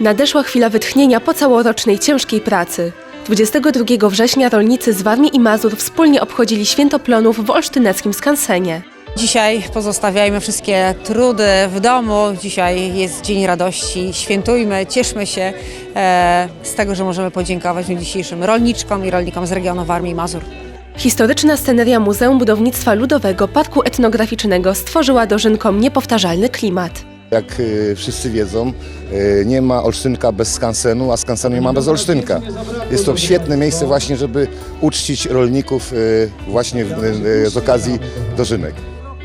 Nadeszła chwila wytchnienia po całorocznej ciężkiej pracy. 22 września rolnicy z Warmii i Mazur wspólnie obchodzili święto plonów w olsztyneckim skansenie. Dzisiaj pozostawiajmy wszystkie trudy w domu. Dzisiaj jest Dzień Radości. Świętujmy, cieszmy się e, z tego, że możemy podziękować w dzisiejszym rolniczkom i rolnikom z regionu Warmii i Mazur. Historyczna sceneria Muzeum Budownictwa Ludowego Parku Etnograficznego stworzyła dożynkom niepowtarzalny klimat. Jak y, wszyscy wiedzą, y, nie ma Olsztynka bez skansenu, a skansenu nie ma bez Olsztynka. Jest to świetne miejsce właśnie, żeby uczcić rolników y, właśnie w- z okazji dożynek.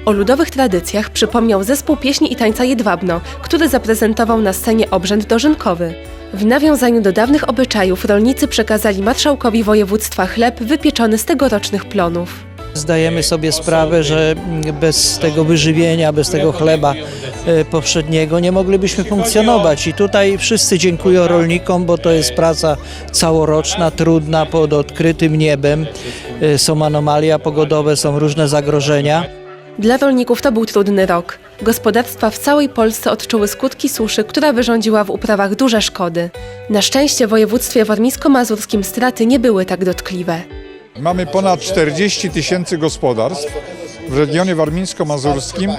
O ludowych tradycjach przypomniał zespół pieśni i tańca Jedwabno, który zaprezentował na scenie obrzęd dożynkowy. W nawiązaniu do dawnych obyczajów rolnicy przekazali marszałkowi województwa chleb wypieczony z tegorocznych plonów. Zdajemy sobie sprawę, że bez tego wyżywienia, bez tego chleba poprzedniego nie moglibyśmy funkcjonować. I tutaj wszyscy dziękują rolnikom, bo to jest praca całoroczna, trudna, pod odkrytym niebem. E, Są anomalia pogodowe, są różne zagrożenia. Dla rolników to był trudny rok. Gospodarstwa w całej Polsce odczuły skutki suszy, która wyrządziła w uprawach duże szkody. Na szczęście w województwie warmińsko-mazurskim straty nie były tak dotkliwe. Mamy ponad 40 tysięcy gospodarstw. W regionie warmińsko-mazurskim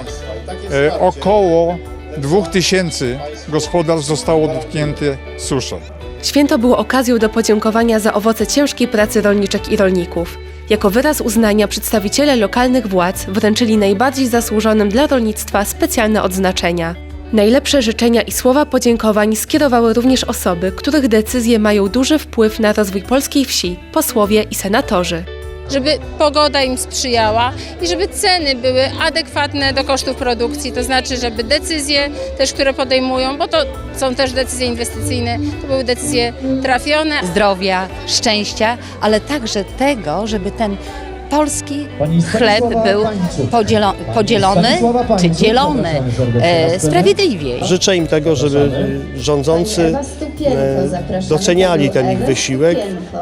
e, około 2 tysięcy gospodarstw zostało dotknięte suszą. Święto było okazją do podziękowania za owoce ciężkiej pracy rolniczek i rolników. Jako wyraz uznania przedstawiciele lokalnych władz wręczyli najbardziej zasłużonym dla rolnictwa specjalne odznaczenia. Najlepsze życzenia i słowa podziękowań skierowały również osoby, których decyzje mają duży wpływ na rozwój polskiej wsi, posłowie i senatorzy. Żeby pogoda im sprzyjała i żeby ceny były adekwatne do kosztów produkcji, to znaczy, żeby decyzje też, które podejmują, bo to są też decyzje inwestycyjne, to były decyzje trafione, zdrowia, szczęścia, ale także tego, żeby ten polski chleb był podzielo, podzielony czy dzielony e, sprawiedliwiej. Życzę im tego, żeby rządzący e, doceniali ten ich wysiłek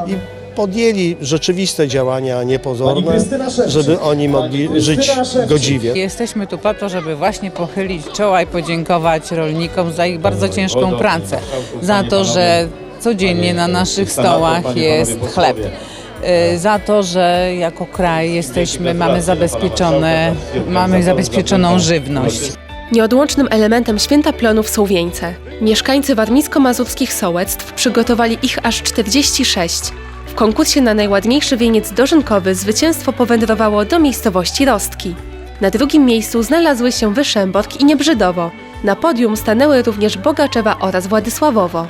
i podjęli rzeczywiste działania, a nie pozorne, żeby oni mogli żyć godziwie. Jesteśmy tu po to, żeby właśnie pochylić czoła i podziękować rolnikom za ich bardzo ciężką pracę, za to, że codziennie na naszych stołach jest chleb. y, Za to, że jako kraj jesteśmy, mamy zabezpieczone, mamy zabezpieczoną żywność. Nieodłącznym elementem święta plonów są wieńce. Mieszkańcy warmińsko-mazurskich sołectw przygotowali ich aż 46. W konkursie na najładniejszy wieniec dożynkowy zwycięstwo powędrowało do miejscowości Rostki. Na drugim miejscu znalazły się Wyszębork i Niebrzydowo. Na podium stanęły również Bogaczewa oraz Władysławowo.